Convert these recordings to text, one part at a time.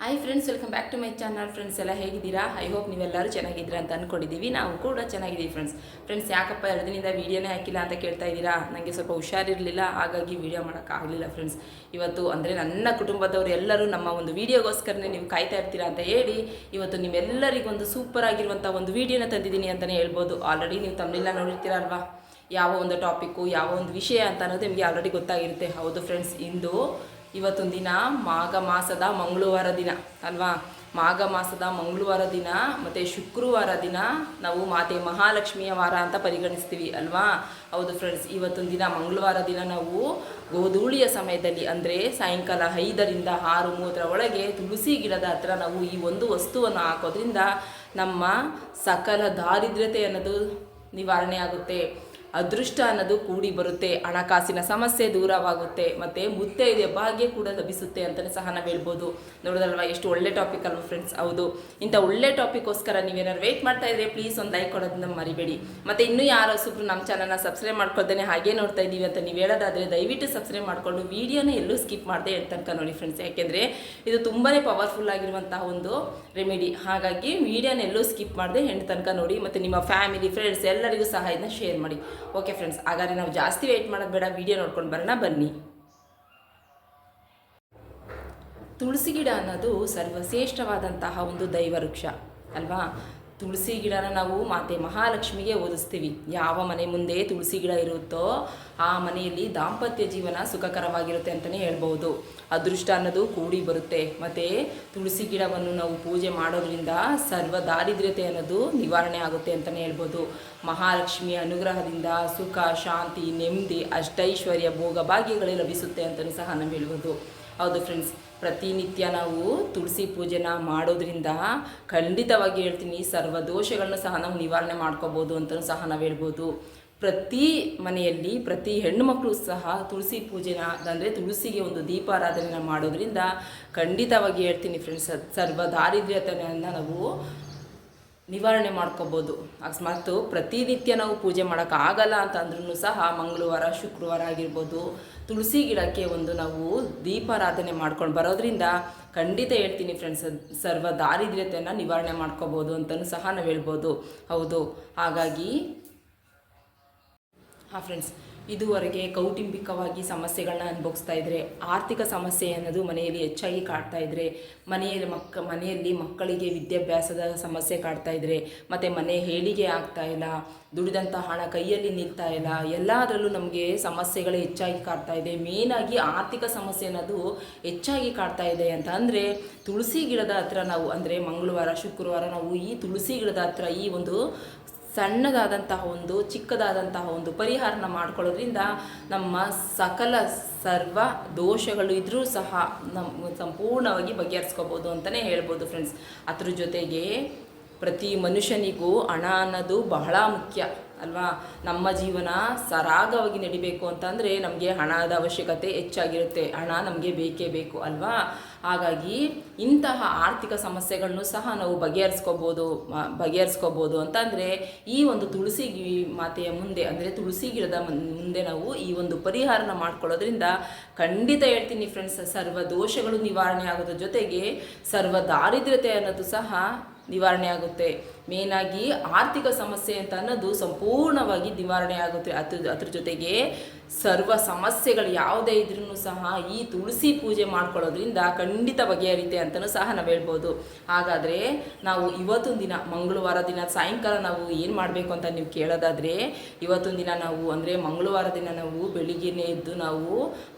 Hi friends welcome back to my channel friends ಎಲ್ಲ ಹೇಗಿದ್ದೀರಾ? I hope ನೀವೆಲ್ಲರೂ ಚೆನ್ನಾಗಿದ್ದೀರಾ ಅಂತ ಅಂದ್ಕೊಂಡಿದ್ದೀವಿ ನಾವು ಕೂಡ ಚೆನ್ನಾಗಿದ್ದೀವಿ ಫ್ರೆಂಡ್ಸ್ ಫ್ರೆಂಡ್ಸ್ ಯಾಕಪ್ಪ ಎರಡು ದಿನದಿಂದ ವೀಡಿಯೋನೇ ಹಾಕಿಲ್ಲ ಅಂತ ಕೇಳ್ತಾ ಇದ್ದೀರಾ? ನನಗೆ ಸ್ವಲ್ಪ ಹುಷಾರಿರಲಿಲ್ಲ, ಹಾಗಾಗಿ ವೀಡಿಯೋ ಮಾಡೋಕ್ಕಾಗಲಿಲ್ಲ ಫ್ರೆಂಡ್ಸ್ ಇವತ್ತು ಅಂದರೆ ನನ್ನ ಕುಟುಂಬದವರು ಎಲ್ಲರೂ ನಮ್ಮ ಒಂದು ವೀಡಿಯೋಗೋಸ್ಕರನೇ ನೀವು ಕಾಯ್ತಾ ಇರ್ತೀರಾ ಅಂತ ಹೇಳಿ, ಇವತ್ತು ನಿಮ್ಮೆಲ್ಲರಿಗೊಂದು ಸೂಪರ್ ಆಗಿರುವಂಥ ಒಂದು ವೀಡಿಯೋನ ತಂದಿದ್ದೀನಿ ಅಂತಲೇ ಹೇಳ್ಬೋದು. ಆಲ್ರೆಡಿ ನೀವು ತಮ್ಮನೆಲ್ಲ ನೋಡಿರ್ತೀರ ಅಲ್ವಾ? ಯಾವ ಒಂದು ಟಾಪಿಕ್ಕು ಯಾವ ಒಂದು ವಿಷಯ ಅಂತ ಅನ್ನೋದು ನಿಮಗೆ ಆಲ್ರೆಡಿ ಗೊತ್ತಾಗಿರುತ್ತೆ. ಹೌದು ಫ್ರೆಂಡ್ಸ್ ಇಂದು ಇವತ್ತೊಂದು ದಿನ ಮಾಘ ಮಾಸದ ಮಂಗಳವಾರ ದಿನ, ಅಲ್ವಾ? ಮಾಘ ಮಾಸದ ಮಂಗಳವಾರ ದಿನ ಮತ್ತು ಶುಕ್ರವಾರ ದಿನ ನಾವು ಮಾತೆ ಮಹಾಲಕ್ಷ್ಮಿಯ ವಾರ ಅಂತ ಪರಿಗಣಿಸ್ತೀವಿ, ಅಲ್ವಾ? ಹೌದು ಫ್ರೆಂಡ್ಸ್ ಇವತ್ತೊಂದು ದಿನ ಮಂಗಳವಾರ ದಿನ ನಾವು ಗೋಧೂಳಿಯ ಸಮಯದಲ್ಲಿ ಅಂದರೆ ಸಾಯಂಕಾಲ ಐದರಿಂದ ಆರು ಮೂವತ್ತರ ಒಳಗೆ ತುಳಸಿ ಗಿಡದ ಹತ್ರ ನಾವು ಈ ಒಂದು ವಸ್ತುವನ್ನು ಹಾಕೋದ್ರಿಂದ ನಮ್ಮ ಸಕಲ ದಾರಿದ್ರ್ಯತೆ ಅನ್ನೋದು ನಿವಾರಣೆ ಆಗುತ್ತೆ. ಅದೃಷ್ಟ ಅನ್ನೋದು ಕೂಡಿ ಬರುತ್ತೆ, ಹಣಕಾಸಿನ ಸಮಸ್ಯೆ ದೂರವಾಗುತ್ತೆ, ಮತ್ತು ಮುತ್ತೈದೆ ಭಾಗ್ಯ ಕೂಡ ಲಭಿಸುತ್ತೆ ಅಂತಲೇ ಸಹ ನಾವು ಹೇಳ್ಬೋದು. ನೋಡೋದಲ್ವಾ ಎಷ್ಟು ಒಳ್ಳೆ ಟಾಪಿಕ್ ಅಲ್ವ ಫ್ರೆಂಡ್ಸ್ ಹೌದು. ಇಂಥ ಒಳ್ಳೆ ಟಾಪಿಕ್ಕೋಸ್ಕರ ನೀವೇನಾದ್ರು ವೆಯ್ಟ್ ಮಾಡ್ತಾ ಇದ್ರೆ ಪ್ಲೀಸ್ ಒಂದು ಲೈಕ್ ಕೊಡೋದನ್ನ ಮರಿಬೇಡಿ. ಮತ್ತು ಇನ್ನೂ ಯಾರು ಸುಬ್ರು ನಮ್ಮ ಚಾನಲ್ನ ಸಬ್ಸ್ಕ್ರೈಬ್ ಮಾಡ್ಕೊಳ್ದೇನೆ ಹಾಗೆ ನೋಡ್ತಾ ಇದ್ದೀವಿ ಅಂತ ನೀವು ಹೇಳೋದಾದರೆ ದಯವಿಟ್ಟು ಸಬ್ಸ್ಕ್ರೈಬ್ ಮಾಡಿಕೊಂಡು ವೀಡಿಯೋನ ಎಲ್ಲೂ ಸ್ಕಿಪ್ ಮಾಡದೆ ಅಂತ ತನಕ ನೋಡಿ ಫ್ರೆಂಡ್ಸ್ ಯಾಕೆಂದರೆ ಇದು ತುಂಬಾ ಪವರ್ಫುಲ್ ಆಗಿರುವಂತಹ ಒಂದು ರೆಮಿಡಿ ಹಾಗಾಗಿ ವೀಡಿಯೋನ ಎಲ್ಲೂ ಸ್ಕಿಪ್ ಮಾಡದೆ ಹೆಣ್ಣು ತನಕ ನೋಡಿ ಮತ್ತು ನಿಮ್ಮ ಫ್ಯಾಮಿಲಿ ಫ್ರೆಂಡ್ಸ್ ಎಲ್ಲರಿಗೂ ಸಹ ಇದನ್ನ ಶೇರ್ ಮಾಡಿ. ಓಕೆ ಫ್ರೆಂಡ್ಸ್ ಹಾಗಾದ್ರೆ ನಾವು ಜಾಸ್ತಿ ವೆಯ್ಟ್ ಮಾಡೋದು ಬೇಡ ವೀಡಿಯೋ ನೋಡ್ಕೊಂಡು ಬರೋಣ, ಬನ್ನಿ. ತುಳಸಿ ಗಿಡ ಅನ್ನೋದು ಸರ್ವಶ್ರೇಷ್ಠವಾದಂತಹ ಒಂದು ದೈವ ವೃಕ್ಷ ಅಲ್ವಾ? ತುಳಸಿ ಗಿಡನ ನಾವು ಮಾತೆ ಮಹಾಲಕ್ಷ್ಮಿಗೆ ಓದಿಸ್ತೀವಿ. ಯಾವ ಮನೆ ಮುಂದೆ ತುಳಸಿ ಗಿಡ ಇರುತ್ತೋ ಆ ಮನೆಯಲ್ಲಿ ದಾಂಪತ್ಯ ಜೀವನ ಸುಖಕರವಾಗಿರುತ್ತೆ ಅಂತಲೇ ಹೇಳ್ಬೋದು. ಅದೃಷ್ಟ ಅನ್ನೋದು ಕೂಡಿ ಬರುತ್ತೆ. ಮತ್ತು ತುಳಸಿ ಗಿಡವನ್ನು ನಾವು ಪೂಜೆ ಮಾಡೋದ್ರಿಂದ ಸರ್ವ ದಾರಿದ್ರ್ಯತೆ ಅನ್ನೋದು ನಿವಾರಣೆ ಆಗುತ್ತೆ ಅಂತಲೇ ಹೇಳ್ಬೋದು. ಮಹಾಲಕ್ಷ್ಮಿಯ ಅನುಗ್ರಹದಿಂದ ಸುಖ, ಶಾಂತಿ, ನೆಮ್ಮದಿ, ಅಷ್ಟೈಶ್ವರ್ಯ, ಭೋಗ, ಭಾಗ್ಯಗಳೇ ಲಭಿಸುತ್ತೆ ಅಂತಲೂ ಸಹ ನಾವು ಹೇಳ್ಬೋದು. ಹೌದು ಫ್ರೆಂಡ್ಸ್ ಪ್ರತಿನಿತ್ಯ ನಾವು ತುಳಸಿ ಪೂಜೆನ ಮಾಡೋದ್ರಿಂದ ಖಂಡಿತವಾಗಿ ಹೇಳ್ತೀನಿ ಸರ್ವ ದೋಷಗಳನ್ನ ಸಹ ನಾವು ನಿವಾರಣೆ ಮಾಡ್ಕೋಬೋದು ಅಂತಲೂ ಸಹ ನಾವು ಹೇಳ್ಬೋದು. ಪ್ರತಿ ಮನೆಯಲ್ಲಿ ಪ್ರತಿ ಹೆಣ್ಣುಮಕ್ಕಳು ಸಹ ತುಳಸಿ ಪೂಜೆನ ಅಂದರೆ ತುಳಸಿಗೆ ಒಂದು ದೀಪಾರಾಧನೆ ಮಾಡೋದ್ರಿಂದ ಖಂಡಿತವಾಗಿ ಹೇಳ್ತೀನಿ ಫ್ರೆಂಡ್ಸ್ ಸರ್ವ ದಾರಿದ್ರ್ಯತೆಯನ್ನು ನಾವು ನಿವಾರಣೆ ಮಾಡ್ಕೋಬೋದು. ಅಕಸ್ಮಾತ್ ಪ್ರತಿನಿತ್ಯ ನಾವು ಪೂಜೆ ಮಾಡೋಕ್ಕಾಗಲ್ಲ ಅಂತಂದ್ರೂ ಸಹ ಮಂಗಳವಾರ, ಶುಕ್ರವಾರ ಆಗಿರ್ಬೋದು. ತುಳಸಿ ಗಿಡಕ್ಕೆ ಒಂದು ನಾವು ದೀಪಾರಾಧನೆ ಮಾಡ್ಕೊಂಡು ಬರೋದ್ರಿಂದ ಖಂಡಿತ ಹೇಳ್ತೀನಿ ಫ್ರೆಂಡ್ಸ್ ಸರ್ವ ದಾರಿದ್ರ್ಯತೆಯನ್ನು ನಿವಾರಣೆ ಮಾಡ್ಕೋಬೋದು ಅಂತಲೂ ಸಹ ನಾವು ಹೇಳ್ಬೋದು. ಹೌದು. ಹಾಗಾಗಿ, ಹಾಂ ಫ್ರೆಂಡ್ಸ್ ಇದುವರೆಗೆ ಕೌಟುಂಬಿಕವಾಗಿ ಸಮಸ್ಯೆಗಳನ್ನ ಅನುಭವಿಸ್ತಾ ಇದ್ದರೆ ಆರ್ಥಿಕ ಸಮಸ್ಯೆ ಅನ್ನೋದು ಮನೆಯಲ್ಲಿ ಹೆಚ್ಚಾಗಿ ಕಾಡ್ತಾ ಇದ್ದರೆ ಮನೆಯಲ್ಲಿ ಮಕ್ಕ ಮನೆಯಲ್ಲಿ ಮಕ್ಕಳಿಗೆ ವಿದ್ಯಾಭ್ಯಾಸದ ಸಮಸ್ಯೆ ಕಾಡ್ತಾ ಇದ್ದರೆ ಮತ್ತು ಮನೆ ಹೇಳಿಗೆ ಆಗ್ತಾ ಇಲ್ಲ ದುಡಿದಂಥ ಹಣ ಕೈಯಲ್ಲಿ ನಿಲ್ತಾ ಇಲ್ಲ, ಎಲ್ಲದರಲ್ಲೂ ನಮಗೆ ಸಮಸ್ಯೆಗಳೇ ಹೆಚ್ಚಾಗಿ ಕಾಡ್ತಾ ಇದೆ. ಮೇಯ್ನಾಗಿ ಆರ್ಥಿಕ ಸಮಸ್ಯೆ ಅನ್ನೋದು ಹೆಚ್ಚಾಗಿ ಕಾಡ್ತಾ ಇದೆ ಅಂತ ಅಂದರೆ, ತುಳಸಿ ಗಿಡದ ಹತ್ರ ನಾವು ಅಂದರೆ ಮಂಗಳವಾರ, ಶುಕ್ರವಾರ ನಾವು ಈ ತುಳಸಿ ಗಿಡದ ಹತ್ರ ಈ ಒಂದು ಸಣ್ಣದಾದಂತಹ ಒಂದು, ಚಿಕ್ಕದಾದಂತಹ ಒಂದು ಪರಿಹಾರನ ಮಾಡ್ಕೊಳ್ಳೋದ್ರಿಂದ ನಮ್ಮ ಸಕಲ ಸರ್ವ ದೋಷಗಳು ಇದ್ರೂ ಸಹ ನಮ್ಮ ಸಂಪೂರ್ಣವಾಗಿ ಬಗೆಹರಿಸ್ಕೋಬೋದು ಅಂತಲೇ ಹೇಳ್ಬೋದು ಫ್ರೆಂಡ್ಸ್ ಅದ್ರ ಜೊತೆಗೆ ಪ್ರತಿ ಮನುಷ್ಯನಿಗೂ ಹಣ ಅನ್ನೋದು ಬಹಳ ಮುಖ್ಯ. ಅಲ್ವಾ? ನಮ್ಮ ಜೀವನ ಸರಾಗವಾಗಿ ನಡಿಬೇಕು ಅಂತಂದರೆ ನಮಗೆ ಹಣದ ಅವಶ್ಯಕತೆ ಹೆಚ್ಚಾಗಿರುತ್ತೆ. ಹಣ ನಮಗೆ ಬೇಕೇ ಬೇಕು ಅಲ್ವಾ? ಹಾಗಾಗಿ ಇಂತಹ ಆರ್ಥಿಕ ಸಮಸ್ಯೆಗಳನ್ನು ಸಹ ನಾವು ಬಗೆಹರಿಸ್ಕೋಬೋದು ಬಗೆಹರಿಸ್ಕೋಬೋದು ಅಂತಂದರೆ ಈ ಒಂದು ತುಳಸಿ ಮಾತೆಯ ಮುಂದೆ, ಅಂದರೆ ತುಳಸಿ ಗಿಡದ ಮುಂದೆ ನಾವು ಈ ಒಂದು ಪರಿಹಾರನ ಮಾಡ್ಕೊಳ್ಳೋದ್ರಿಂದ ಖಂಡಿತ ಹೇಳ್ತೀನಿ ಫ್ರೆಂಡ್ಸ್ ಸರ್ವ ದೋಷಗಳು ನಿವಾರಣೆ ಆಗೋದ್ರ ಜೊತೆಗೆ ಸರ್ವ ದಾರಿದ್ರ್ಯತೆ ಅನ್ನೋದು ಸಹ ನಿವಾರಣೆ ಆಗುತ್ತೆ. ಮೇನಾಗಿ ಆರ್ಥಿಕ ಸಮಸ್ಯೆ ಅಂತ ಅನ್ನೋದು ಸಂಪೂರ್ಣವಾಗಿ ನಿವಾರಣೆ ಆಗುತ್ತೆ. ಅದ್ರ ಅದ್ರ ಜೊತೆಗೆ ಸರ್ವ ಸಮಸ್ಯೆಗಳು ಯಾವುದೇ ಇದ್ರೂ ಸಹ ಈ ತುಳಸಿ ಪೂಜೆ ಮಾಡ್ಕೊಳ್ಳೋದ್ರಿಂದ ಖಂಡಿತ ಬಗೆಹರಿತೆ ಅಂತಲೂ ಸಹ ನಾವು ಹೇಳ್ಬೋದು. ಹಾಗಾದರೆ ನಾವು ಇವತ್ತೊಂದು ದಿನ, ಮಂಗಳವಾರ ದಿನ, ಸಾಯಂಕಾಲ ನಾವು ಏನು ಮಾಡಬೇಕು ಅಂತ ನೀವು ಕೇಳೋದಾದರೆ, ಇವತ್ತೊಂದು ದಿನ ನಾವು ಅಂದರೆ ಮಂಗಳವಾರ ದಿನ ನಾವು ಬೆಳಿಗ್ಗೆನೇ ಎದ್ದು ನಾವು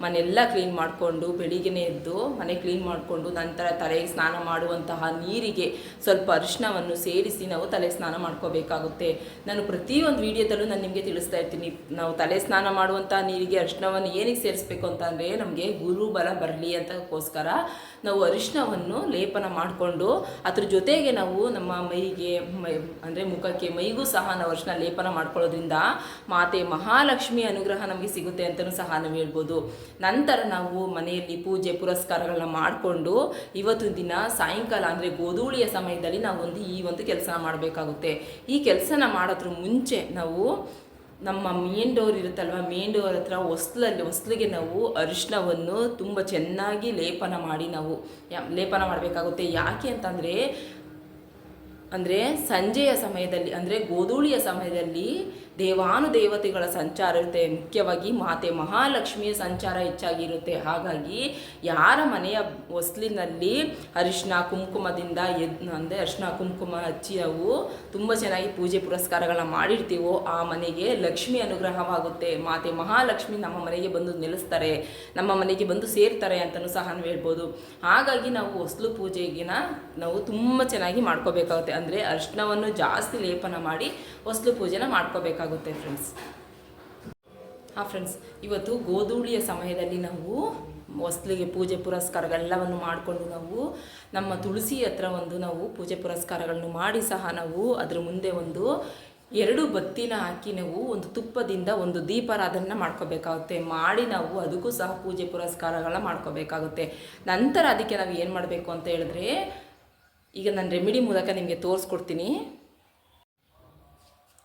ಮನೆಲ್ಲ ಕ್ಲೀನ್ ಮಾಡಿಕೊಂಡು ಬೆಳಿಗ್ಗೆನೇ ಎದ್ದು ಮನೆ ಕ್ಲೀನ್ ಮಾಡಿಕೊಂಡು ನಂತರ ತಲೆಗೆ ಸ್ನಾನ ಮಾಡುವಂತಹ ನೀರಿಗೆ ಸ್ವಲ್ಪ ಅರಿಶಿನವನ್ನು ಸೇರಿಸಿ ನಾವು ತಲೆ ಸ್ನಾನ ಮಾಡ್ಕೋಬೇಕಾಗುತ್ತೆ. ನಾನು ಪ್ರತಿಯೊಂದು ವಿಡಿಯೋದಲ್ಲೂ ನಾನು ನಿಮಗೆ ತಿಳಿಸ್ತಾ ಇರ್ತೀನಿ. ನಾವು ತಲೆ ಸ್ನಾನ ಮಾಡುವಂಥ ನೀರಿಗೆ ಅರ್ಶನವನ್ನು ಏನಿಗೆ ಸೇರಿಸ್ಬೇಕು ಅಂತ ಅಂದರೆ ನಮಗೆ ಗುರುಬಲ ಬರಲಿ ಅಂತಕ್ಕೋಸ್ಕರ ನಾವು ಅರಿಶಿನವನ್ನು ಲೇಪನ ಮಾಡಿಕೊಂಡು ಅದ್ರ ಜೊತೆಗೆ ನಾವು ನಮ್ಮ ಮೈಗೆ ಮೈ, ಅಂದರೆ ಮುಖಕ್ಕೆ ಮೈಗೂ ಸಹ ನಾವು ಅರಿಶಿನ ಲೇಪನ ಮಾಡ್ಕೊಳ್ಳೋದ್ರಿಂದ ಮಾತೆ ಮಹಾಲಕ್ಷ್ಮಿ ಅನುಗ್ರಹ ನಮಗೆ ಸಿಗುತ್ತೆ ಅಂತಲೂ ಸಹ ನಾವು ಹೇಳ್ಬೋದು. ನಂತರ ನಾವು ಮನೆಯಲ್ಲಿ ಪೂಜೆ ಪುರಸ್ಕಾರಗಳನ್ನ ಮಾಡಿಕೊಂಡು ಇವತ್ತು ದಿನ ಸಾಯಂಕಾಲ ಅಂದರೆ ಗೋಧೂಳಿಯ ಸಮಯದಲ್ಲಿ ನಾವು ಒಂದು ಈ ಒಂದು ಕೆಲಸ ಮಾಡಬೇಕಾಗುತ್ತೆ. ಈ ಕೆಲಸನ ಮಾಡೋದ್ರ ಮುಂಚೆ ನಾವು ನಮ್ಮ ಮೇನ್ ಡೋರ್ ಇರುತ್ತಲ್ವ? ಮೇನ್ ಡೋರ್ ಹತ್ರ ಹೊಸ್ಲಲ್ಲಿ, ಹೊಸ್ಲಿಗೆ ನಾವು ಅರಿಶಿನವನ್ನು ತುಂಬ ಚೆನ್ನಾಗಿ ಲೇಪನ ಮಾಡಿ ನಾವು. ಲೇಪನ ಮಾಡಬೇಕಾಗುತ್ತೆ. ಯಾಕೆ ಅಂತಂದರೆ, ಅಂದರೆ ಸಂಜೆಯ ಸಮಯದಲ್ಲಿ, ಅಂದರೆ ಗೋಧೂಳಿಯ ಸಮಯದಲ್ಲಿ ದೇವಾನುದೇವತೆಗಳ ಸಂಚಾರ ಇರುತ್ತೆ. ಮುಖ್ಯವಾಗಿ ಮಾತೆ ಮಹಾಲಕ್ಷ್ಮಿಯ ಸಂಚಾರ ಹೆಚ್ಚಾಗಿರುತ್ತೆ. ಹಾಗಾಗಿ ಯಾರ ಮನೆಯ ಹೊಸ್ಲಿನಲ್ಲಿ ಅರಿಶಿನ ಕುಂಕುಮದಿಂದ ಎದ್, ಅಂದರೆ ಅರಿಶಿನ ಕುಂಕುಮ ಹಚ್ಚಿ ನಾವು ತುಂಬ ಚೆನ್ನಾಗಿ ಪೂಜೆ ಪುರಸ್ಕಾರಗಳನ್ನ ಮಾಡಿರ್ತೀವೋ, ಆ ಮನೆಗೆ ಲಕ್ಷ್ಮಿ ಅನುಗ್ರಹವಾಗುತ್ತೆ. ಮಾತೆ ಮಹಾಲಕ್ಷ್ಮಿ ನಮ್ಮ ಮನೆಗೆ ಬಂದು ನೆಲೆಸ್ತಾರೆ, ನಮ್ಮ ಮನೆಗೆ ಬಂದು ಸೇರ್ತಾರೆ ಅಂತಲೂ ಸಹ ನಾವು ಹೇಳ್ಬೋದು. ಹಾಗಾಗಿ ನಾವು ಹೊಸ್ಲು ಪೂಜೆಗಿನ ನಾವು ತುಂಬ ಚೆನ್ನಾಗಿ ಮಾಡ್ಕೋಬೇಕಾಗುತ್ತೆ. ಅಂದರೆ ಅರಿಶಿನವನ್ನು ಜಾಸ್ತಿ ಲೇಪನ ಮಾಡಿ ಹೊಸ್ಲು ಪೂಜೆನ ಮಾಡ್ಕೋಬೇಕಾಗುತ್ತೆ. ಫ್ರೆಂಡ್ಸ್ ಹಾಂ ಫ್ರೆಂಡ್ಸ್ ಇವತ್ತು ಗೋಧೂಳಿಯ ಸಮಯದಲ್ಲಿ ನಾವು ಹೊಸ್ಲಿಗೆ ಪೂಜೆ ಪುರಸ್ಕಾರಗಳೆಲ್ಲವನ್ನು ಮಾಡಿಕೊಂಡು ನಾವು ನಮ್ಮ ತುಳಸಿ ಹತ್ರ ಒಂದು ನಾವು ಪೂಜೆ ಪುರಸ್ಕಾರಗಳನ್ನು ಮಾಡಿ ಸಹ ನಾವು ಅದ್ರ ಮುಂದೆ ಒಂದು ಎರಡು ಬತ್ತಿನ ಹಾಕಿ ನಾವು ಒಂದು ತುಪ್ಪದಿಂದ ಒಂದು ದೀಪಾರಾಧನೆ ಮಾಡ್ಕೋಬೇಕಾಗುತ್ತೆ. ಮಾಡಿ ನಾವು ಅದಕ್ಕೂ ಸಹ ಪೂಜೆ ಪುರಸ್ಕಾರಗಳನ್ನ ಮಾಡ್ಕೋಬೇಕಾಗುತ್ತೆ. ನಂತರ ಅದಕ್ಕೆ ನಾವು ಏನು ಮಾಡಬೇಕು ಅಂತ ಹೇಳಿದ್ರೆ, ಈಗ ನಾನು ರೆಮಿಡಿ ಮೂಲಕ ನಿಮಗೆ ತೋರಿಸ್ಕೊಡ್ತೀನಿ.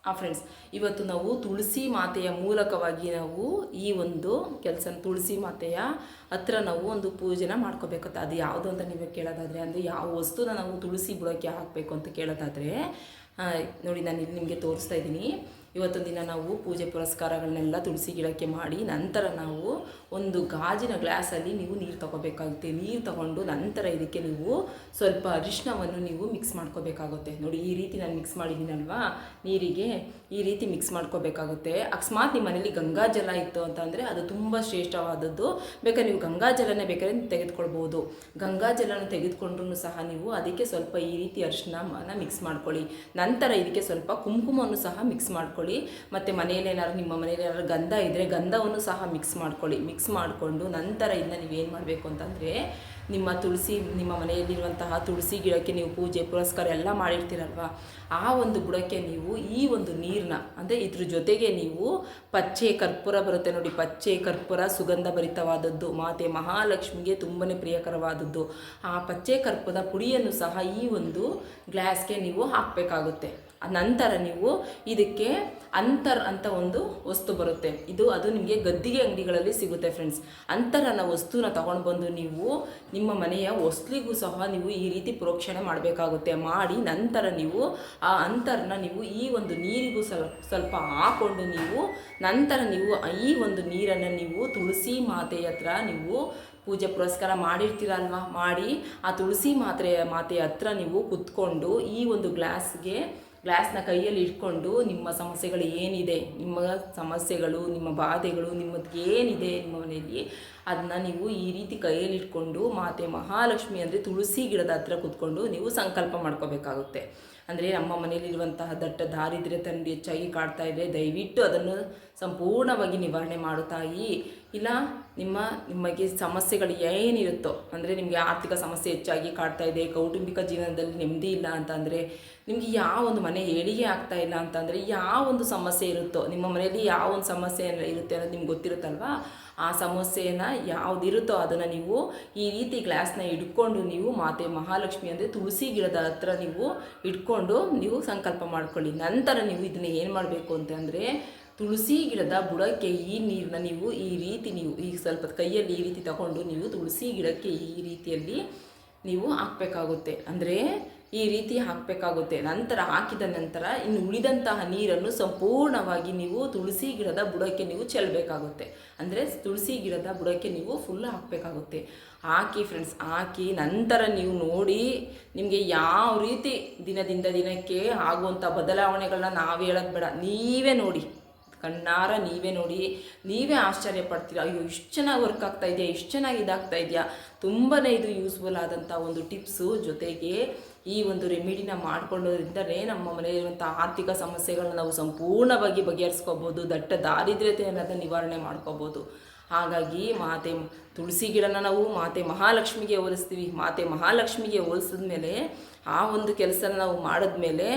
ಆ ಫ್ರೆಂಡ್ಸ್ ಇವತ್ತು ನಾವು ತುಳಸಿ ಮಾತೆಯ ಮೂಲಕವಾಗಿ ನಾವು ಈ ಒಂದು ಕೆಲಸ ತುಳಸಿ ಮಾತೆಯ ಹತ್ರ ನಾವು ಒಂದು ಪೂಜೆನ ಮಾಡ್ಕೋಬೇಕಂತ. ಅದು ಯಾವುದು ಅಂತ ನೀವು ಕೇಳೋದಾದರೆ ಅಂದರೆ ಯಾವ ವಸ್ತುನ ನಾವು ತುಳಸಿ ಬುಡಕ್ಕೆ ಹಾಕಬೇಕು ಅಂತ ಕೇಳೋದಾದರೆ ನೋಡಿ ನಾನು ಇಲ್ಲಿ ನಿಮಗೆ ತೋರಿಸ್ತಾ ಇದ್ದೀನಿ. ಇವತ್ತೊಂದು ದಿನ ನಾವು ಪೂಜೆ ಪುರಸ್ಕಾರಗಳನ್ನೆಲ್ಲ ತುಳಸಿ ಗಿಡಕ್ಕೆ ಮಾಡಿ ನಂತರ ನಾವು ಒಂದು ಗಾಜಿನ ಗ್ಲಾಸಲ್ಲಿ ನೀವು ನೀರು ತಗೋಬೇಕಾಗುತ್ತೆ. ನೀರು ತಗೊಂಡು ನಂತರ ಇದಕ್ಕೆ ನೀವು ಸ್ವಲ್ಪ ಅರಿಶಿನವನ್ನು ನೀವು ಮಿಕ್ಸ್ ಮಾಡ್ಕೋಬೇಕಾಗುತ್ತೆ. ನೋಡಿ, ಈ ರೀತಿ ನಾನು ಮಿಕ್ಸ್ ಮಾಡಿದ್ದೀನಲ್ವಾ? ನೀರಿಗೆ ಈ ರೀತಿ ಮಿಕ್ಸ್ ಮಾಡ್ಕೋಬೇಕಾಗುತ್ತೆ. ಅಕಸ್ಮಾತ್ ನಿಮ್ಮ ಮನೇಲಿ ಗಂಗಾ ಜಲ ಇತ್ತು ಅಂತಂದರೆ ಅದು ತುಂಬ ಶ್ರೇಷ್ಠವಾದದ್ದು. ಬೇಕಾದ್ರೆ ನೀವು ಗಂಗಾ ಜಲನೇ ಬೇಕಾದ್ರೆ ತೆಗೆದುಕೊಳ್ಬೋದು. ಗಂಗಾ ಜಲನ ತೆಗೆದುಕೊಂಡ್ರೂ ಸಹ ನೀವು ಅದಕ್ಕೆ ಸ್ವಲ್ಪ ಈ ರೀತಿ ಅರಿಶಿನ ಮಿಕ್ಸ್ ಮಾಡ್ಕೊಳ್ಳಿ. ನಂತರ ಇದಕ್ಕೆ ಸ್ವಲ್ಪ ಕುಂಕುಮವನ್ನು ಸಹ ಮಿಕ್ಸ್ ಮಾಡ್ಕೊಳ್ಳಿ. ಮತ್ತು ಮನೆಯಲ್ಲಿ ಏನಾದ್ರು ನಿಮ್ಮ ಮನೇಲಿ ಏನಾದ್ರು ಗಂಧ ಇದ್ದರೆ ಗಂಧವನ್ನು ಸಹ ಮಿಕ್ಸ್ ಮಾಡ್ಕೊಳ್ಳಿ. ಮಿಕ್ಸ್ ಮಾಡಿಕೊಂಡು ನಂತರ ಇದನ್ನ ನೀವೇನು ಮಾಡಬೇಕು ಅಂತಂದರೆ ನಿಮ್ಮ ತುಳಸಿ, ನಿಮ್ಮ ಮನೆಯಲ್ಲಿರುವಂತಹ ತುಳಸಿ ಗಿಡಕ್ಕೆ ನೀವು ಪೂಜೆ, ಪುರಸ್ಕಾರ ಎಲ್ಲ ಮಾಡಿರ್ತೀರಲ್ವ? ಆ ಒಂದು ಬುಡಕ್ಕೆ ನೀವು ಈ ಒಂದು ನೀರನ್ನ ಅಂದರೆ ಇದ್ರ ಜೊತೆಗೆ ನೀವು ಪಚ್ಚೆ ಕರ್ಪೂರ ಬರುತ್ತೆ ನೋಡಿ. ಪಚ್ಚೆ ಕರ್ಪೂರ ಸುಗಂಧ ಭರಿತವಾದದ್ದು ಮಾತೆ ಮಹಾಲಕ್ಷ್ಮಿಗೆ ತುಂಬನೇ ಪ್ರಿಯಕರವಾದದ್ದು. ಆ ಪಚ್ಚೆ ಕರ್ಪೂರದ ಪುಡಿಯನ್ನು ಸಹ ಈ ಒಂದು ಗ್ಲಾಸ್ಗೆ ನೀವು ಹಾಕಬೇಕಾಗುತ್ತೆ. ನಂತರ ನೀವು ಇದಕ್ಕೆ ಅಂತರ್ ಅಂತ ಒಂದು ವಸ್ತು ಬರುತ್ತೆ. ಇದು ಅದು ನಿಮಗೆ ಗದ್ದಿಗೆ ಅಂಗಡಿಗಳಲ್ಲಿ ಸಿಗುತ್ತೆ ಫ್ರೆಂಡ್ಸ್ ಅಂತರನ ವಸ್ತುನ ತಗೊಂಡು ಬಂದು ನೀವು ನಿಮ್ಮ ಮನೆಯ ಹೊಸ್ಲಿಗೂ ಸಹ ನೀವು ಈ ರೀತಿ ಪ್ರೋಕ್ಷಣೆ ಮಾಡಬೇಕಾಗುತ್ತೆ. ಮಾಡಿ ನಂತರ ನೀವು ಆ ಅಂತರನ ನೀವು ಈ ಒಂದು ನೀರಿಗೂ ಸ್ವಲ್ಪ ಸ್ವಲ್ಪ ಹಾಕೊಂಡು ನೀವು ನಂತರ ನೀವು ಈ ಒಂದು ನೀರನ್ನು ನೀವು ತುಳಸಿ ಮಾತೆಯ ಹತ್ರ ನೀವು ಪೂಜೆ ಪುರಸ್ಕಾರ ಮಾಡಿರ್ತೀರಲ್ವಾ? ಮಾಡಿ ಆ ತುಳಸಿ ಮಾತ್ರೆಯ ಮಾತೆಯ ಹತ್ರ ನೀವು ಕುತ್ಕೊಂಡು ಈ ಒಂದು ಗ್ಲಾಸ್ಗೆ ಗ್ಲಾಸ್ನ ಕೈಯಲ್ಲಿ ಇಟ್ಕೊಂಡು ನಿಮ್ಮ ಸಮಸ್ಯೆಗಳು ಏನಿದೆ, ನಿಮ್ಮ ಸಮಸ್ಯೆಗಳು, ನಿಮ್ಮ ಬಾಧೆಗಳು ನಿಮ್ಮದು ಏನಿದೆ, ನಿಮ್ಮ ಮನೆಯಲ್ಲಿ ಅದನ್ನ ನೀವು ಈ ರೀತಿ ಕೈಯಲ್ಲಿ ಇಟ್ಕೊಂಡು ಮಾತೆ ಮಹಾಲಕ್ಷ್ಮಿ ಅಂದರೆ ತುಳಸಿ ಗಿಡದ ಹತ್ರ ಕುತ್ಕೊಂಡು ನೀವು ಸಂಕಲ್ಪ ಮಾಡ್ಕೋಬೇಕಾಗುತ್ತೆ. ಅಂದರೆ ನಮ್ಮ ಮನೆಯಲ್ಲಿರುವಂತಹ ದಟ್ಟ ದಾರಿದ್ರ್ಯ ತಂದು ಹೆಚ್ಚಾಗಿ ಕಾಡ್ತಾ ಇದೆ ದಯವಿಟ್ಟು ಅದನ್ನು ಸಂಪೂರ್ಣವಾಗಿ ನಿವಾರಣೆ ಮಾಡು ತಾಯಿ. ಇಲ್ಲ, ನಿಮ್ಮ, ನಿಮಗೆ ಸಮಸ್ಯೆಗಳು ಏನಿರುತ್ತೋ, ಅಂದರೆ ನಿಮಗೆ ಆರ್ಥಿಕ ಸಮಸ್ಯೆ ಹೆಚ್ಚಾಗಿ ಕಾಡ್ತಾ ಇದೆ, ಕೌಟುಂಬಿಕ ಜೀವನದಲ್ಲಿ ನೆಮ್ಮದಿ ಇಲ್ಲ ಅಂತಂದರೆ ನಿಮಗೆ ಯಾವ ಒಂದು ಮನೆ ಏಳಿಗೆ ಆಗ್ತಾ ಇಲ್ಲ ಅಂತಂದರೆ ಯಾವ ಒಂದು ಸಮಸ್ಯೆ ಇರುತ್ತೋ, ನಿಮ್ಮ ಮನೆಯಲ್ಲಿ ಯಾವ ಒಂದು ಸಮಸ್ಯೆ ಇರುತ್ತೆ ಅನ್ನೋದು ನಿಮ್ಗೆ ಗೊತ್ತಿರುತ್ತಲ್ವಾ? ಆ ಸಮಸ್ಯೆನ ಯಾವುದಿರುತ್ತೋ ಅದನ್ನು ನೀವು ಈ ರೀತಿ ಗ್ಲಾಸ್ನ ಹಿಡ್ಕೊಂಡು ನೀವು ಮಾತೆ ಮಹಾಲಕ್ಷ್ಮಿ ಅಂದರೆ ತುಳಸಿ ಗಿಡದ ಹತ್ರ ನೀವು ಇಟ್ಕೊಂಡು ನೀವು ಸಂಕಲ್ಪ ಮಾಡ್ಕೊಳ್ಳಿ. ನಂತರ ನೀವು ಇದನ್ನ ಏನು ಮಾಡಬೇಕು ಅಂತಂದರೆ ತುಳಸಿ ಗಿಡದ ಬುಡಕ್ಕೆ ಈ ನೀರನ್ನ ನೀವು ಈ ರೀತಿ ನೀವು ಈಗ ಸ್ವಲ್ಪ ಕೈಯಲ್ಲಿ ಈ ರೀತಿ ತಗೊಂಡು ನೀವು ತುಳಸಿ ಗಿಡಕ್ಕೆ ಈ ರೀತಿಯಲ್ಲಿ ನೀವು ಹಾಕಬೇಕಾಗುತ್ತೆ. ಅಂದರೆ ಈ ರೀತಿ ಹಾಕಬೇಕಾಗುತ್ತೆ. ನಂತರ ಹಾಕಿದ ನಂತರ ಇನ್ನು ಉಳಿದಂತಹ ನೀರನ್ನು ಸಂಪೂರ್ಣವಾಗಿ ನೀವು ತುಳಸಿ ಗಿಡದ ಬುಡಕ್ಕೆ ನೀವು ಚೆಲ್ಲಬೇಕಾಗುತ್ತೆ ಅಂದರೆ ತುಳಸಿ ಗಿಡದ ಬುಡಕ್ಕೆ ನೀವು ಫುಲ್ ಹಾಕಬೇಕಾಗುತ್ತೆ. ಹಾಕಿ ಫ್ರೆಂಡ್ಸ್ ಹಾಕಿ ನಂತರ ನೀವು ನೋಡಿ ನಿಮಗೆ ಯಾವ ರೀತಿ ದಿನದಿಂದ ದಿನಕ್ಕೆ ಆಗುವಂಥ ಬದಲಾವಣೆಗಳನ್ನ ನಾವು ಹೇಳೋದು ಬೇಡ. ನೀವೇ ನೋಡಿ. ಕಣ್ಣಾರ ನೀವೇ ನೋಡಿ, ನೀವೇ ಆಶ್ಚರ್ಯ ಪಡ್ತೀರ ಅಯ್ಯೋ, ಇಷ್ಟು ಚೆನ್ನಾಗಿ ವರ್ಕ್ ಆಗ್ತಾ ಇದೆಯಾ, ಇಷ್ಟು ಚೆನ್ನಾಗಿ ಇದಾಗ್ತಾ ಇದೆಯಾ? ತುಂಬಾ ಇದು ಯೂಸ್ಫುಲ್ ಆದಂಥ ಒಂದು ಟಿಪ್ಸು ಜೊತೆಗೆ ಈ ಒಂದು ರೆಮಿಡಿನ ಮಾಡ್ಕೊಳ್ಳೋದ್ರಿಂದಲೇ ನಮ್ಮ ಮನೆಯಲ್ಲಿರುವಂಥ ಆರ್ಥಿಕ ಸಮಸ್ಯೆಗಳನ್ನ ನಾವು ಸಂಪೂರ್ಣವಾಗಿ ಬಗೆಹರಿಸ್ಕೋಬೋದು ದಟ್ಟ ದಾರಿದ್ರ್ಯತೆ ಅನ್ನೋದನ್ನ ನಿವಾರಣೆ ಮಾಡ್ಕೋಬೋದು ಹಾಗಾಗಿ ಮಾತೆ ತುಳಸಿ ಗಿಡನ ನಾವು ಮಾತೆ ಮಹಾಲಕ್ಷ್ಮಿಗೆ ಹೋಲಿಸ್ತೀವಿ. ಮಾತೆ ಮಹಾಲಕ್ಷ್ಮಿಗೆ ಹೋಲಿಸಿದ ಮೇಲೆ ಆ ಒಂದು ಕೆಲಸನ ನಾವು ಮಾಡಿದ್ಮೇಲೆ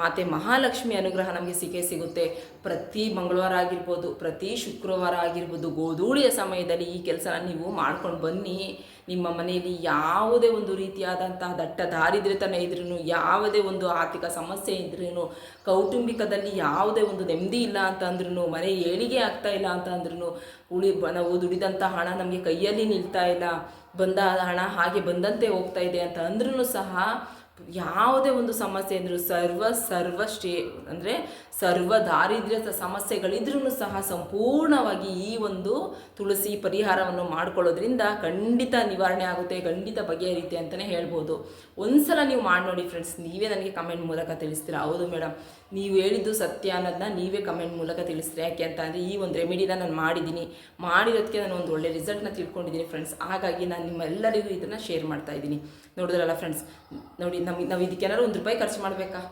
ಮಾತೆ ಮಹಾಲಕ್ಷ್ಮಿ ಅನುಗ್ರಹ ನಮಗೆ ಸಿಕ್ಕೇ ಸಿಗುತ್ತೆ. ಪ್ರತಿ ಮಂಗಳವಾರ ಆಗಿರ್ಬೋದು, ಪ್ರತಿ ಶುಕ್ರವಾರ ಆಗಿರ್ಬೋದು, ಗೋಧೂಳಿಯ ಸಮಯದಲ್ಲಿ ಈ ಕೆಲಸನ ನೀವು ಮಾಡ್ಕೊಂಡು ಬನ್ನಿ. ನಿಮ್ಮ ಮನೆಯಲ್ಲಿ ಯಾವುದೇ ಒಂದು ರೀತಿಯಾದಂತಹ ದಟ್ಟ ದಾರಿದ್ರ್ಯತನ ಇದ್ರೂ ಯಾವುದೇ ಒಂದು ಆರ್ಥಿಕ ಸಮಸ್ಯೆ ಇದ್ರೂ ಕೌಟುಂಬಿಕದಲ್ಲಿ ಯಾವುದೇ ಒಂದು ನೆಮ್ಮದಿ ಇಲ್ಲ ಅಂತ ಅಂದ್ರೂ ಮನೆ ಏಳಿಗೆ ಆಗ್ತಾ ಇಲ್ಲ ಅಂತ ಅಂದ್ರೂ ಉಳಿ ನಾವು ದುಡಿದಂಥ ಹಣ ನಮಗೆ ಕೈಯಲ್ಲಿ ನಿಲ್ತಾ ಇಲ್ಲ, ಬಂದ ಹಣ ಹಾಗೆ ಬಂದಂತೆ ಹೋಗ್ತಾ ಇದೆ ಅಂತ ಅಂದ್ರೂ ಸಹ ಯಾವುದೇ ಒಂದು ಸಮಸ್ಯೆ ಅಂದರೂ ಸರ್ವ ಸರ್ವ ಶ್ರೇ ಅಂದರೆ ಸರ್ವ ದಾರಿದ್ರ್ಯದ ಸಮಸ್ಯೆಗಳಿದ್ರೂ ಸಹ ಸಂಪೂರ್ಣವಾಗಿ ಈ ಒಂದು ತುಳಸಿ ಪರಿಹಾರವನ್ನು ಮಾಡ್ಕೊಳ್ಳೋದ್ರಿಂದ ಖಂಡಿತ ನಿವಾರಣೆ ಆಗುತ್ತೆ, ಖಂಡಿತ ಬಗೆಹರಿಯುತ್ತೆ ಅಂತಲೇ ಹೇಳ್ಬೋದು. ಒಂದ್ಸಲ ನೀವು ಮಾಡಿ ನೋಡಿ ಫ್ರೆಂಡ್ಸ್ ನೀವೇ ನನಗೆ ಕಮೆಂಟ್ ಮೂಲಕ ತಿಳಿಸ್ತೀರಾ? ಹೌದು ಮೇಡಮ್ ನೀವು ಹೇಳಿದ್ದು ಸತ್ಯ ಅನ್ನೋದನ್ನ ನೀವೇ ಕಮೆಂಟ್ ಮೂಲಕ ತಿಳಿಸ್ತೀರಿ? ಯಾಕೆ ಅಂತ ಅಂದರೆ ಈ ಒಂದು ರೆಮಿಡಿನ ನಾನು ಮಾಡಿದ್ದೀನಿ. ಮಾಡಿರೋದಕ್ಕೆ ನಾನು ಒಂದು ಒಳ್ಳೆ ರಿಸಲ್ಟ್ನ ತಿಳ್ಕೊಂಡಿದ್ದೀನಿ ಫ್ರೆಂಡ್ಸ್ ಹಾಗಾಗಿ ನಾನು ನಿಮ್ಮೆಲ್ಲರಿಗೂ ಇದನ್ನು ಶೇರ್ ಮಾಡ್ತಾ ಇದ್ದೀನಿ. ನೋಡಿದ್ರಲ್ಲ ಫ್ರೆಂಡ್ಸ್ ನೋಡಿ ನಮಗೆ ನಾವು ಇದಕ್ಕೇನಾದ್ರು ಒಂದು ರೂಪಾಯಿ ಖರ್ಚು ಮಾಡಬೇಕಾ?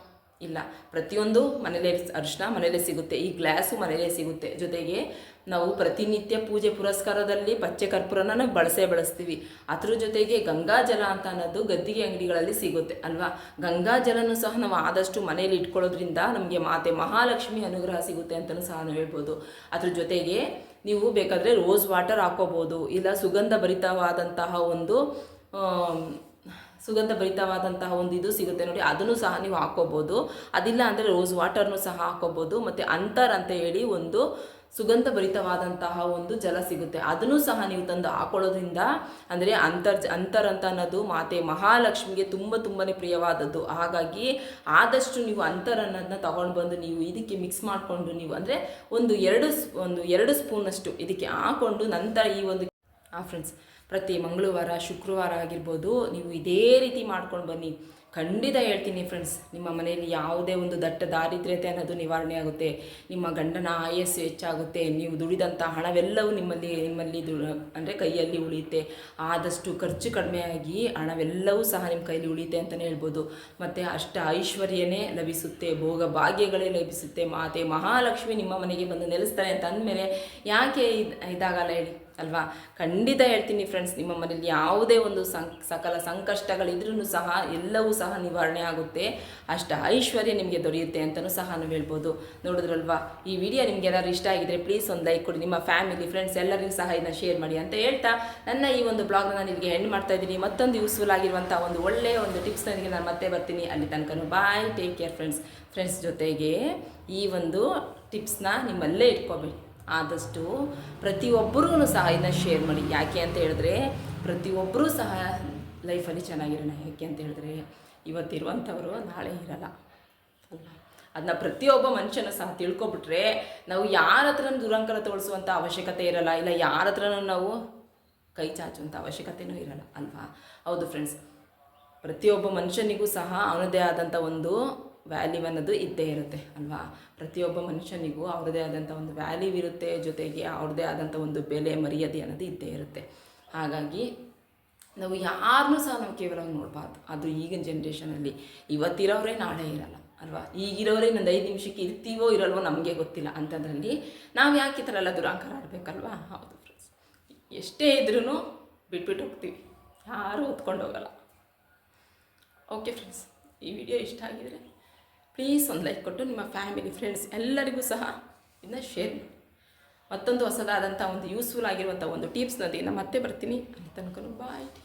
ಇಲ್ಲ. ಪ್ರತಿಯೊಂದು ಮನೇಲೇ ಅರಿಶಿನ ಮನೇಲೇ ಸಿಗುತ್ತೆ. ಈ ಗ್ಲಾಸು ಮನೇಲೇ ಸಿಗುತ್ತೆ. ಜೊತೆಗೆ ನಾವು ಪ್ರತಿನಿತ್ಯ ಪೂಜೆ ಪುರಸ್ಕಾರದಲ್ಲಿ ಪಚ್ಚೆ ಕರ್ಪೂರನ ನಾವು ಬಳಸೇ ಬಳಸ್ತೀವಿ. ಅದ್ರ ಜೊತೆಗೆ ಗಂಗಾ ಜಲ ಅಂತ ಅನ್ನೋದು ಗದ್ದಿಗೆ ಅಂಗಡಿಗಳಲ್ಲಿ ಸಿಗುತ್ತೆ, ಅಲ್ವಾ? ಗಂಗಾ ಜಲನೂ ಸಹ ನಾವು ಆದಷ್ಟು ಮನೇಲಿ ಇಟ್ಕೊಳ್ಳೋದ್ರಿಂದ ನಮಗೆ ಮಾತೆ ಮಹಾಲಕ್ಷ್ಮಿ ಅನುಗ್ರಹ ಸಿಗುತ್ತೆ ಅಂತಲೂ ಸಹ ನಾವು ಹೇಳ್ಬೋದು. ಅದ್ರ ಜೊತೆಗೆ ನೀವು ಬೇಕಾದರೆ ರೋಸ್ ವಾಟರ್ ಹಾಕೋಬೋದು, ಇಲ್ಲ ಸುಗಂಧ ಭರಿತವಾದಂತಹ ಒಂದು ಸುಗಂಧ ಭರಿತವಾದಂತಹ ಒಂದು ಇದು ಸಿಗುತ್ತೆ ನೋಡಿ. ಅದನ್ನು ಸಹ ನೀವು ಹಾಕೋಬಹುದು ಅದಿಲ್ಲ ಅಂದರೆ ರೋಸ್ ವಾಟರ್ನು ಸಹ ಹಾಕೋಬಹುದು ಮತ್ತು ಅಂತರ್ ಅಂತ ಹೇಳಿ ಒಂದು ಸುಗಂಧ ಭರಿತವಾದಂತಹ ಒಂದು ಜಲ ಸಿಗುತ್ತೆ. ಅದನ್ನು ಸಹ ನೀವು ತಂದು ಹಾಕೊಳ್ಳೋದ್ರಿಂದ ಅಂದರೆ ಅಂತರ್ ಅಂತರ್ ಅಂತ ಅನ್ನೋದು ಮಾತೆ ಮಹಾಲಕ್ಷ್ಮಿಗೆ ತುಂಬ ತುಂಬಾ ಪ್ರಿಯವಾದದ್ದು. ಹಾಗಾಗಿ ಆದಷ್ಟು ನೀವು ಅಂತರ್ ಅನ್ನೋದನ್ನ ತಗೊಂಡು ಬಂದು ನೀವು ಇದಕ್ಕೆ ಮಿಕ್ಸ್ ಮಾಡಿಕೊಂಡು ನೀವು ಅಂದರೆ ಒಂದು ಎರಡು ಒಂದು ಎರಡು ಸ್ಪೂನಷ್ಟು ಇದಕ್ಕೆ ಹಾಕೊಂಡು ನಂತರ ಈ ಒಂದು ಆ ಫ್ರೆಂಡ್ಸ್ ಪ್ರತಿ ಮಂಗಳವಾರ, ಶುಕ್ರವಾರ ಆಗಿರ್ಬೋದು, ನೀವು ಇದೇ ರೀತಿ ಮಾಡ್ಕೊಂಡು ಬನ್ನಿ. ಖಂಡಿತ ಹೇಳ್ತೀನಿ ಫ್ರೆಂಡ್ಸ್ ನಿಮ್ಮ ಮನೆಯಲ್ಲಿ ಯಾವುದೇ ಒಂದು ದಟ್ಟ ದಾರಿದ್ರ್ಯತೆ ಅನ್ನೋದು ನಿವಾರಣೆ ಆಗುತ್ತೆ. ನಿಮ್ಮ ಗಂಡನ ಆಯಸ್ಸು ಹೆಚ್ಚಾಗುತ್ತೆ, ನೀವು ದುಡಿದಂಥ ಹಣವೆಲ್ಲವೂ ನಿಮ್ಮಲ್ಲಿ ನಿಮ್ಮಲ್ಲಿ ದು, ಅಂದರೆ ಕೈಯಲ್ಲಿ ಉಳಿಯುತ್ತೆ. ಆದಷ್ಟು ಖರ್ಚು ಕಡಿಮೆಯಾಗಿ ಹಣವೆಲ್ಲವೂ ಸಹ ನಿಮ್ಮ ಕೈಲಿ ಉಳಿಯುತ್ತೆ ಅಂತಲೇ ಹೇಳ್ಬೋದು. ಮತ್ತು ಅಷ್ಟ ಐಶ್ವರ್ಯನೇ ಲಭಿಸುತ್ತೆ, ಭೋಗ ಭಾಗ್ಯಗಳೇ ಲಭಿಸುತ್ತೆ. ಮಾತೆ ಮಹಾಲಕ್ಷ್ಮಿ ನಿಮ್ಮ ಮನೆಗೆ ಬಂದು ನೆಲೆಸ್ತಾರೆ ಅಂತ ಅಂದಮೇಲೆ ಯಾಕೆ ಇದು, ಇದಾಗಲ್ಲ ಹೇಳಿ? ಅಲ್ವಾ? ಖಂಡಿತ ಹೇಳ್ತೀನಿ ಫ್ರೆಂಡ್ಸ್ ನಿಮ್ಮ ಮನೇಲಿ ಯಾವುದೇ ಒಂದು ಸಂ, ಸಕಲ ಸಂಕಷ್ಟಗಳಿದ್ರೂ ಸಹ ಎಲ್ಲವೂ ಸಹ ನಿವಾರಣೆ ಆಗುತ್ತೆ. ಅಷ್ಟ ಐಶ್ವರ್ಯ ನಿಮಗೆ ದೊರೆಯುತ್ತೆ ಅಂತಲೂ ಸಹ ನಾವು ಹೇಳ್ಬೋದು. ನೋಡಿದ್ರಲ್ವಾ? ಈ ವಿಡಿಯೋ ನಿಮ್ಗೆ ಏನಾದ್ರು ಇಷ್ಟ ಆಗಿದ್ರೆ ಪ್ಲೀಸ್ ಒಂದು ಲೈಕ್ ಕೊಡಿ. ನಿಮ್ಮ ಫ್ಯಾಮಿಲಿ ಫ್ರೆಂಡ್ಸ್ ಎಲ್ಲರಿಗೂ ಸಹ ಇದನ್ನ ಶೇರ್ ಮಾಡಿ ಅಂತ ಹೇಳ್ತಾ, ನನ್ನ ಈ ಒಂದು ಬ್ಲಾಗ್ನ ನಾನು ನಿಮಗೆ ಎಂಡ್ ಮಾಡ್ತಾ ಇದ್ದೀನಿ. ಮತ್ತೊಂದು ಯೂಸ್ಫುಲ್ ಆಗಿರುವಂಥ ಒಂದು ಒಳ್ಳೆಯ ಒಂದು ಟಿಪ್ಸ್ನೊಂದಿಗೆ ನಾನು ಮತ್ತೆ ಬರ್ತೀನಿ. ಅಲ್ಲಿ ತನಕ bye take care friends friends ಜೊತೆಗೆ ಈ ಒಂದು ಟಿಪ್ಸ್ನ ನಿಮ್ಮಲ್ಲೇ ಇಟ್ಕೋಬೇಡಿ ಆದಷ್ಟು ಪ್ರತಿಯೊಬ್ಬರೂ ಸಹ ಇದನ್ನ ಶೇರ್ ಮಾಡಿ. ಯಾಕೆ ಅಂತ ಹೇಳಿದ್ರೆ, ಪ್ರತಿಯೊಬ್ಬರೂ ಸಹ ಲೈಫಲ್ಲಿ ಚೆನ್ನಾಗಿರೋಣ. ಯಾಕೆ ಅಂತ ಹೇಳಿದ್ರೆ, ಇವತ್ತಿರುವಂಥವರು ನಾಳೆ ಇರಲ್ಲ. ಅಲ್ಲ ಅದನ್ನ ಪ್ರತಿಯೊಬ್ಬ ಮನುಷ್ಯನ ಸಹ ತಿಳ್ಕೊಬಿಟ್ರೆ, ನಾವು ಯಾರ ಹತ್ರ ದುರಂಕರ ತೋರಿಸುವಂಥ ಅವಶ್ಯಕತೆ ಇರಲ್ಲ, ಇಲ್ಲ ಯಾರ ಹತ್ರನೂ ನಾವು ಕೈ ಚಾಚುವಂಥ ಅವಶ್ಯಕತೆಯೂ ಇರಲ್ಲ, ಅಲ್ವಾ? ಹೌದು ಫ್ರೆಂಡ್ಸ್ ಪ್ರತಿಯೊಬ್ಬ ಮನುಷ್ಯನಿಗೂ ಸಹ ಅವನದೇ ಆದಂಥ ಒಂದು ವ್ಯಾಲ್ಯೂ ಅನ್ನೋದು ಇದ್ದೇ ಇರುತ್ತೆ, ಅಲ್ವಾ? ಪ್ರತಿಯೊಬ್ಬ ಮನುಷ್ಯನಿಗೂ ಅವ್ರದ್ದೇ ಆದಂಥ ಒಂದು ವ್ಯಾಲ್ಯೂ ಇರುತ್ತೆ, ಜೊತೆಗೆ ಅವ್ರದ್ದೇ ಆದಂಥ ಒಂದು ಬೆಲೆ, ಮರ್ಯಾದೆ ಅನ್ನೋದು ಇದ್ದೇ ಇರುತ್ತೆ. ಹಾಗಾಗಿ ನಾವು ಯಾರನ್ನೂ ಸಹ ನಾವು ಕೇವಲ ನೋಡಬಾರ್ದು. ಅದು ಈಗಿನ ಜನ್ರೇಷನಲ್ಲಿ ಇವತ್ತಿರೋರೇ ನಾಳೆ ಇರಲ್ಲ, ಅಲ್ವಾ? ಈಗಿರೋರೇ ಇನ್ನೊಂದು ಐದು ನಿಮಿಷಕ್ಕೆ ಇರ್ತೀವೋ ಇರಲ್ವೋ ನಮಗೆ ಗೊತ್ತಿಲ್ಲ. ಅಂಥದ್ರಲ್ಲಿ ನಾವು ಯಾಕೆ ಈ ಥರ ಎಲ್ಲ ದುರಾಂಕಾರ ಆಡಬೇಕಲ್ವಾ? ಹೌದು ಫ್ರೆಂಡ್ಸ್ ಎಷ್ಟೇ ಇದ್ರೂ ಬಿಟ್ಬಿಟ್ಟು ಹೋಗ್ತೀವಿ. ಯಾರೂ ಹೊತ್ಕೊಂಡು ಹೋಗಲ್ಲ. ಓಕೆ ಫ್ರೆಂಡ್ಸ್ ಈ ವಿಡಿಯೋ ಇಷ್ಟ ಆಗಿದರೆ ಪ್ಲೀಸ್ ಒಂದು ಲೈಕ್ ಕೊಟ್ಟು ನಿಮ್ಮ ಫ್ಯಾಮಿಲಿ ಫ್ರೆಂಡ್ಸ್ ಎಲ್ಲರಿಗೂ ಸಹ ಇದನ್ನ ಶೇರ್ ಮಾಡಿ. ಮತ್ತೊಂದು ಹೊಸದಾದಂಥ ಒಂದು ಯೂಸ್ಫುಲ್ ಆಗಿರುವಂಥ ಒಂದು ಟಿಪ್ಸ್ನೊಂದಿಗೆ ನಾನು ಮತ್ತೆ ಬರ್ತೀನಿ. ಅಲ್ಲಿ ತನಕ ಬಾಯ್